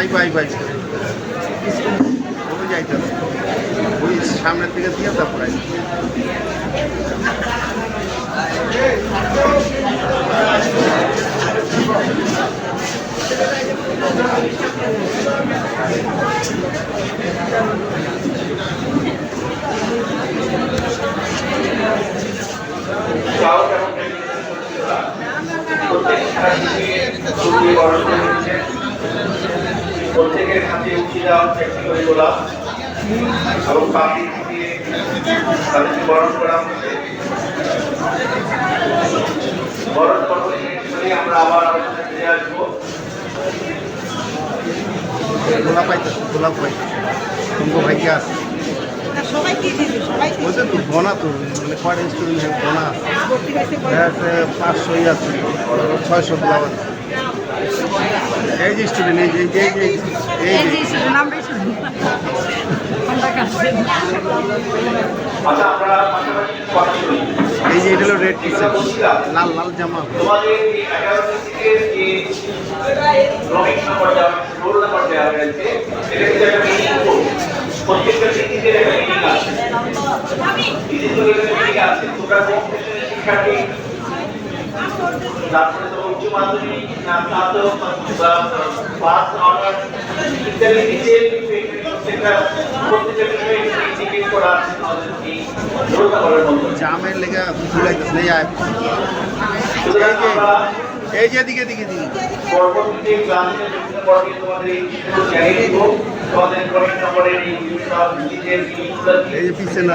I bye bye ওই যাইতে ওই সামনের দিকে দিয়ে তারপরে আইবে। প্রত্যেকের হাতে উঠিয়ে দেওয়া একটি করে তোলা এবং পাখি দিয়ে তাদেরকে বরণ করা হচ্ছে। বরণ আমরা আবার আলোচনা ফিরে আসব। গোলাপ পাইতেছে গোলাপ পাইতেছে তোমাকে ভাইকে আছে? তো বোনা তো মানে কয়টা স্টুডেন্ট বোনা। আছে পাঁচশোই ছয়শো গোলাপ আছে। এই যে স্টুডেন্ট এই যে এই যে এই যে আচ্ছা আমরা শুনি এই যে এটা হলো রেড টি লাল লাল জামা। প্রত্যেকটা সিটিতে একটা মিনিং আছে। আছে। তোমরা শিক্ষার্থী? তারপরে তো উচ্চ মাধ্যমিক জামের লেগে ভুলে গেছে যায় দিকে দিকে দিকে পরবর্তীতে পিছনে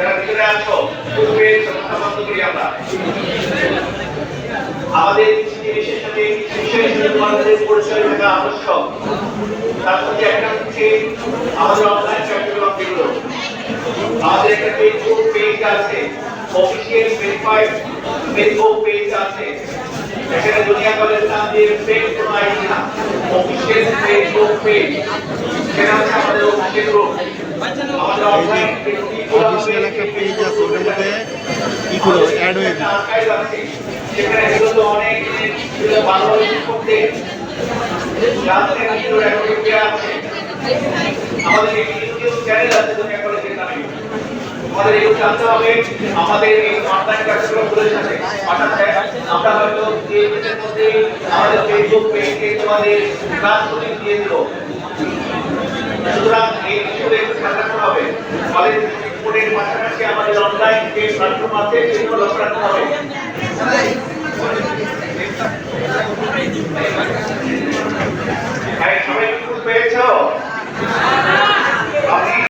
যারা ভিতরে আছো পূর্বে সংস্থা বন্ধ করি আমরা। আমাদের জিনিসের সাথে বিষয় হিসেবে তোমাদের পরিচয় থাকা আবশ্যক। তার মধ্যে একটা হচ্ছে আমাদের অনলাইন কার্যক্রম যেগুলো আমাদের একটা ফেসবুক পেজ আছে অফিসিয়াল ভেরিফাইড ফেসবুক পেজ আছে। এখানে দুনিয়া কলেজ নাম দিয়ে ফেক কোনো আইডি না অফিসিয়াল ফেসবুক পেজ সেটা হচ্ছে আমাদের অফিসিয়াল গ্রুপ অফিসিয়াল একটা পেজ আছে ওটার মধ্যে কি করব অ্যাড হয়ে আমাদের ইউটিউব আছে আমাদের এগুলো জানতে হবে আমাদের এই অনলাইন কার্যক্রমগুলোর সাথে অর্থাৎ আমরা হয়তো মধ্যে আমাদের ফেসবুক পেজে তোমাদের ক্লাসগুলি দিয়ে দেবো সুতরাং এই বিষয়ে একটু খেয়াল রাখতে হবে। কলেজ বোর্ডের পাশাপাশি আমাদের অনলাইন যে প্ল্যাটফর্ম আছে, সেগুলো লক্ষ্য রাখতে হবে।